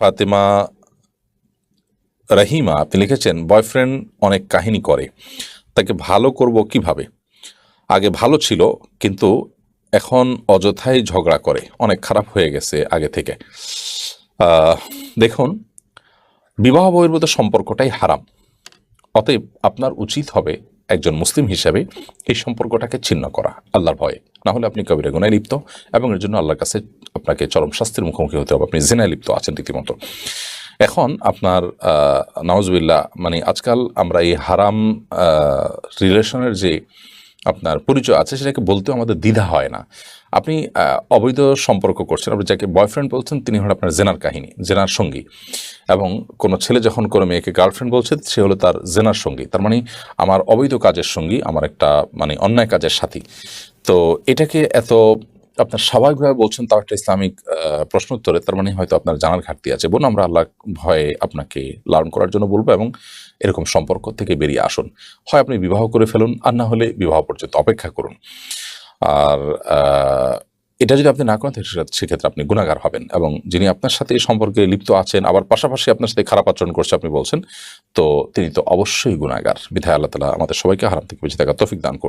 ফাতেমা রাহিমা, আপনি লিখেছেন, বয়ফ্রেন্ড অনেক কাহিনী করে। তাকে ভালো করব কীভাবে? আগে ভালো ছিল, কিন্তু এখন অযথাই ঝগড়া করে। অনেক খারাপ হয়ে গেছে আগে থেকে। দেখুন, বিবাহ বহির্ভূত সম্পর্কটাই হারাম। অতএব আপনার উচিত হবে একজন মুসলিম হিসাবে এই সম্পর্কটাকে ছিন্ন করা, আল্লাহর ভয়ে। না হলে আপনি কবিরা গুনায় লিপ্ত এবং এর জন্য আল্লাহর কাছে আপনাকে চরম শাস্তির মুখোমুখি হতে হবে, আপনি জেনায় লিপ্ত আছেন রীতিমতো। এখন আপনার নওয়াজবিল্লা মানে আজকাল আমরা এই হারাম রিলেশনের যে আপনার পরিচয় আছে, সেটাকে বলতেও আমাদের দ্বিধা হয় না। আপনি অবৈধ সম্পর্ক করছেন, আপনি যাকে বয়ফ্রেন্ড বলছেন, তিনি হল আপনার জেনার কাহিনী, জেনার সঙ্গী। এবং কোনো ছেলে যখন কোনো মেয়েকে গার্লফ্রেন্ড বলছে, সে হলো তার জেনার সঙ্গী। তার মানে আমার অবৈধ কাজের সঙ্গী, আমার একটা মানে অন্যায় কাজের সাথী। তো এটাকে এত আপনার স্বাভাবিকভাবে বলছেন তাও একটা ইসলামিক প্রশ্ন উত্তরে, তার মানে হয়তো আপনার জানার ঘাটতি আছে। বোন, আমরা আল্লাহ ভয়ে আপনাকে লালন করার জন্য বলব এবং এরকম সম্পর্ক থেকে বেরিয়ে আসুন। হয় আপনি বিবাহ করে ফেলুন, আর না হলে বিবাহ পর্যন্ত অপেক্ষা করুন। আর এটা যদি আপনি না করেন সেক্ষেত্রে- আপনি গুণাগার হবেন এবং যিনি আপনার সাথে এই সম্পর্কে লিপ্ত আছেন, আবার পাশাপাশি আপনার সাথে খারাপ আচরণ করছে আপনি বলছেন, তো তিনি তো অবশ্যই গুণাগার। বিধায় আল্লাহ তালা আমাদের সবাইকে হারাম থেকে বেঁচে থাকার তফিক দান করুন।